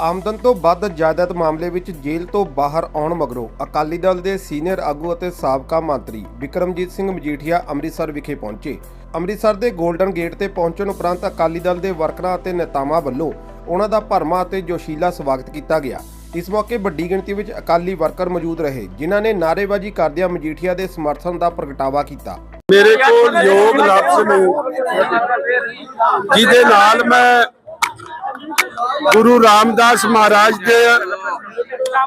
ਆਮਦਨ ਤੋਂ ਵੱਧ ਜਾਇਦਾਦ ਮਾਮਲੇ ਵਿੱਚ ਜੇਲ੍ਹ ਤੋਂ ਬਾਹਰ ਆਉਣ ਮਗਰੋਂ ਅਕਾਲੀ ਦਲ ਦੇ ਸੀਨੀਅਰ ਆਗੂ ਅਤੇ ਸਾਬਕਾ ਮੰਤਰੀ ਵਿਕਰਮਜੀਤ ਸਿੰਘ ਮਜੀਠੀਆ ਅੰਮ੍ਰਿਤਸਰ ਵਿਖੇ ਪਹੁੰਚੇ। ਅੰਮ੍ਰਿਤਸਰ ਦੇ 골ਡਨ ਗੇਟ ਤੇ ਪਹੁੰਚਣ ਉਪਰੰਤ ਅਕਾਲੀ ਦਲ ਦੇ ਵਰਕਰਾਂ ਅਤੇ ਨੇਤਾਵਾਂ ਵੱਲੋਂ ਉਹਨਾਂ ਦਾ ਭਰਮਾ ਅਤੇ ਜੋਸ਼ੀਲਾ ਸਵਾਗਤ ਕੀਤਾ ਗਿਆ। ਇਸ ਮੌਕੇ ਵੱਡੀ ਗਿਣਤੀ ਵਿੱਚ ਅਕਾਲੀ ਵਰਕਰ ਮੌਜੂਦ ਰਹੇ, ਜਿਨ੍ਹਾਂ ਨੇ ਨਾਅਰੇਬਾਜ਼ੀ ਕਰਦਿਆਂ ਮਜੀਠੀਆ ਦੇ ਸਮਰਥਨ ਦਾ ਪ੍ਰਗਟਾਵਾ ਕੀਤਾ। ਮੇਰੇ ਕੋਲ ਯੋਗ ਲਫ਼ਜ਼ ਨੇ, ਜਿਹਦੇ ਨਾਲ ਮੈਂ ਗੁਰੂ ਰਾਮਦਾਸ ਮਹਾਰਾਜ ਦੇ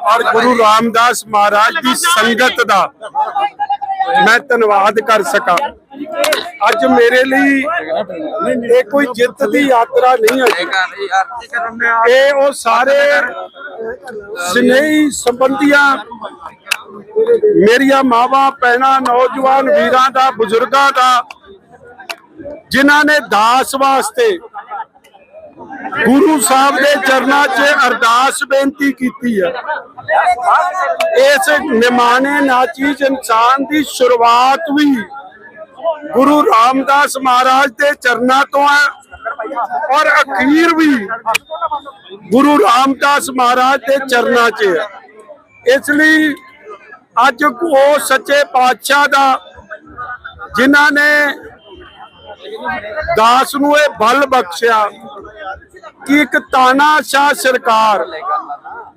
ਔਰ ਗੁਰੂ ਰਾਮਦਾਸ ਮਹਾਰਾਜ ਦੀ ਸੰਗਤ ਦਾ ਮੈਂ ਧੰਨਵਾਦ ਕਰ ਸਕਾਂ। ਅੱਜ ਮੇਰੇ ਲਈ ਇਹ ਕੋਈ ਜਿੱਤ ਦੀ ਯਾਤਰਾ ਨਹੀਂ ਹੈ ਇਹ ਉਹ ਸਾਰੇ ਸਨੇਹੀ ਸੰਬੰਧੀਆਂ, ਮੇਰੀਆਂ ਮਾਵਾਂ, ਭੈਣਾਂ, ਨੌਜਵਾਨ ਵੀਰਾਂ ਦਾ, ਬਜ਼ੁਰਗਾਂ ਦਾ, ਜਿਨ੍ਹਾਂ ਨੇ ਦਾਸ ਵਾਸਤੇ ਗੁਰੂ ਸਾਹਿਬ ਦੇ ਚਰਨਾਂ 'ਚ ਅਰਦਾਸ ਬੇਨਤੀ ਕੀਤੀ ਹੈ ਇਸ ਨਿਮਾਣੇ ਨਾਚੀਜ਼ ਇਨਸਾਨ ਦੀ ਸ਼ੁਰੂਆਤ ਵੀ ਗੁਰੂ ਰਾਮਦਾਸ ਮਹਾਰਾਜ ਦੇ ਚਰਨਾਂ ਤੋਂ ਹੈ ਔਰ ਅਖੀਰ ਵੀ ਗੁਰੂ ਰਾਮਦਾਸ ਮਹਾਰਾਜ ਦੇ ਚਰਨਾਂ 'ਚ ਹੈ ਇਸ ਲਈ ਅੱਜ ਉਹ ਸੱਚੇ ਪਾਤਸ਼ਾਹ ਦਾ ਜਿਨ੍ਹਾਂ ਨੇ ਦਾਸ ਨੂੰ ਇਹ ਬਲ ਬਖਸ਼ਿਆ ਕਿ ਇੱਕ ਤਾਨਾਸ਼ਾਹ ਸਰਕਾਰ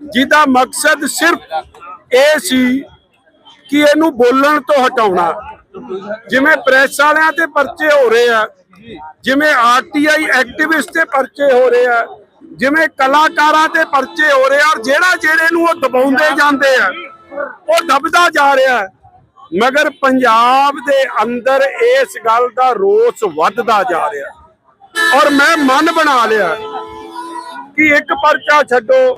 ਜਿਹਦਾ ਮਕਸਦ ਸਿਰਫ ਇਹ ਸੀ ਕਿ ਇਹਨੂੰ ਬੋਲਣ ਤੋਂ ਹਟਾਉਣਾ। ਜਿਵੇਂ ਪ੍ਰੈਸ ਵਾਲਿਆਂ ਤੇ ਪਰਚੇ ਹੋ ਰਹੇ ਆ, ਜਿਵੇਂ ਆਰਟੀਆਈ ਐਕਟਿਵਿਸਟ ਤੇ ਪਰਚੇ ਹੋ ਰਹੇ ਆ, ਜਿਵੇਂ ਕਲਾਕਾਰਾਂ ਤੇ ਪਰਚੇ ਹੋ ਰਹੇ ਆ, ਔਰ ਜਿਹੜਾ ਜਿਹੜੇ ਨੂੰ ਉਹ ਦਬਾਉਂਦੇ ਜਾਂਦੇ ਆ, ਉਹ ਦਬਦਾ ਜਾ ਰਿਹਾ ਮਗਰ ਪੰਜਾਬ ਦੇ ਅੰਦਰ ਇਸ ਗੱਲ ਦਾ ਰੋਸ ਵੱਧਦਾ ਜਾ ਰਿਹਾ। ਔਰ ਮੈਂ ਮਨ ਬਣਾ ਲਿਆ ਕਿ ਇੱਕ ਪਰਚਾ ਛੱਡੋ,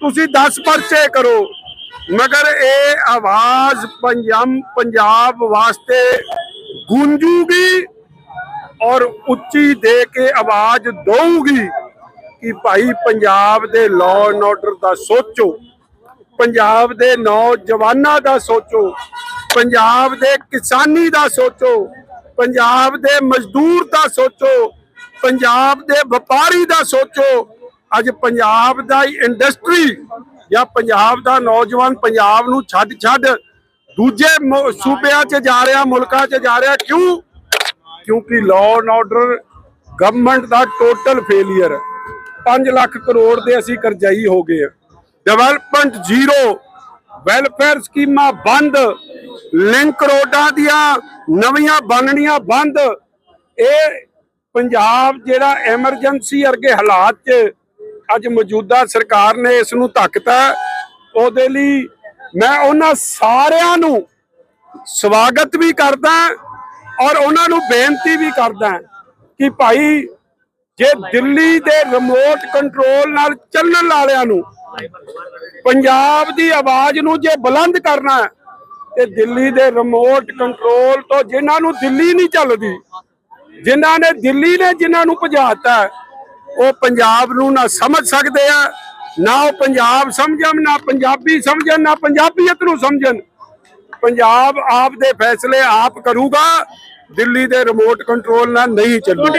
ਤੁਸੀਂ 10 ਪਰਚੇ ਕਰੋ। ਮਗਰ ਇਹ ਆਵਾਜ਼ ਪੰਜਾਬ ਪੰਜਾਬ ਵਾਸਤੇ ਗੂੰਜੂਗੀ ਔਰ ਉੱਚੀ ਦੇ ਕੇ ਆਵਾਜ਼ ਦਊਗੀ ਕਿ ਭਾਈ ਪੰਜਾਬ ਦੇ ਲਾਅ ਐਂਡ ਆਰਡਰ ਦਾ ਸੋਚੋ, ਪੰਜਾਬ ਦੇ ਨੌਜਵਾਨਾਂ ਦਾ ਸੋਚੋ, ਪੰਜਾਬ ਦੇ ਕਿਸਾਨੀ ਦਾ ਸੋਚੋ, ਪੰਜਾਬ ਦੇ ਮਜ਼ਦੂਰ ਦਾ ਸੋਚੋ, ਪੰਜਾਬ ਦੇ ਵਪਾਰੀ ਦਾ ਸੋਚੋ ਅੱਜ ਪੰਜਾਬ ਦਾ ਇੰਡਸਟਰੀ ਜਾਂ ਪੰਜਾਬ ਦਾ ਨੌਜਵਾਨ ਪੰਜਾਬ ਨੂੰ ਛੱਡ ਛੱਡ ਦੂਜੇ ਸੂਬਿਆਂ 'ਚ ਜਾ ਰਿਹਾ, ਮੁਲਕਾਂ 'ਚ ਜਾ ਰਿਹਾ ਕਿਉਂ? ਕਿਉਂਕਿ ਲਾਅ ਐਂਡ ਆਰਡਰ ਗਵਰਨਮੈਂਟ ਦਾ ਟੋਟਲ ਫੇਲਿਅਰ 5 ਲੱਖ ਕਰੋੜ ਦੇ ਅਸੀਂ ਕਰਜ਼ਾਈ ਹੋ ਗਏ ਡਿਵੈਲਪਮੈਂਟ ਜ਼ੀਰੋ ਵੈਲਫੇਅਰ ਸਕੀਮਾਂ ਬੰਦ ਲਿੰਕ ਰੋਡਾਂ ਦੀਆਂ ਨਵੀਆਂ ਬਣਨੀਆਂ ਬੰਦ। ਇਹ ਪੰਜਾਬ ਜਿਹੜਾ ਐਮਰਜੈਂਸੀ ਵਰਗੇ ਹਾਲਾਤ 'ਚ ਅੱਜ ਮੌਜੂਦਾ ਸਰਕਾਰ ਨੇ ਇਸ ਨੂੰ ਧੱਕਤਾ ਉਹਦੇ ਲਈ ਮੈਂ ਉਹਨਾਂ ਸਾਰਿਆਂ ਨੂੰ ਸਵਾਗਤ ਵੀ ਕਰਦਾ ਔਰ ਉਹਨਾਂ ਨੂੰ ਬੇਨਤੀ ਵੀ ਕਰਦਾ ਕਿ ਭਾਈ ਜੇ ਦਿੱਲੀ ਦੇ ਰਿਮੋਟ ਕੰਟਰੋਲ ਨਾਲ ਚੱਲਣ ਵਾਲਿਆਂ ਨੂੰ ਪੰਜਾਬ ਦੀ ਆਵਾਜ਼ ਨੂੰ ਜੇ ਬੁਲੰਦ ਕਰਨਾ ਤੇ ਦਿੱਲੀ ਦੇ ਰਿਮੋਟ ਕੰਟਰੋਲ ਤੋਂ ਜਿਨ੍ਹਾਂ ਨੂੰ ਦਿੱਲੀ ਨਹੀਂ ਚੱਲਦੀ ਜਿਨ੍ਹਾਂ ਨੇ ਦਿੱਲੀ ਨੇ ਜਿਨ੍ਹਾਂ ਨੂੰ ਭਜਾਤਾ ਹੈ, ਉਹ ਪੰਜਾਬ ਨੂੰ ਨਾ ਸਮਝ ਸਕਦੇ ਆ, ਨਾ ਉਹ ਪੰਜਾਬ ਸਮਝਣ, ਨਾ ਪੰਜਾਬੀ ਸਮਝਣ, ਨਾ ਪੰਜਾਬੀਅਤ ਨੂੰ ਸਮਝਣ। ਪੰਜਾਬ ਆਪ ਦੇ ਫੈਸਲੇ ਆਪ ਕਰੂਗਾ, ਦਿੱਲੀ ਦੇ ਰਿਮੋਟ ਕੰਟਰੋਲ ਨਾਲ ਨਹੀਂ ਚੱਲੂਗਾ।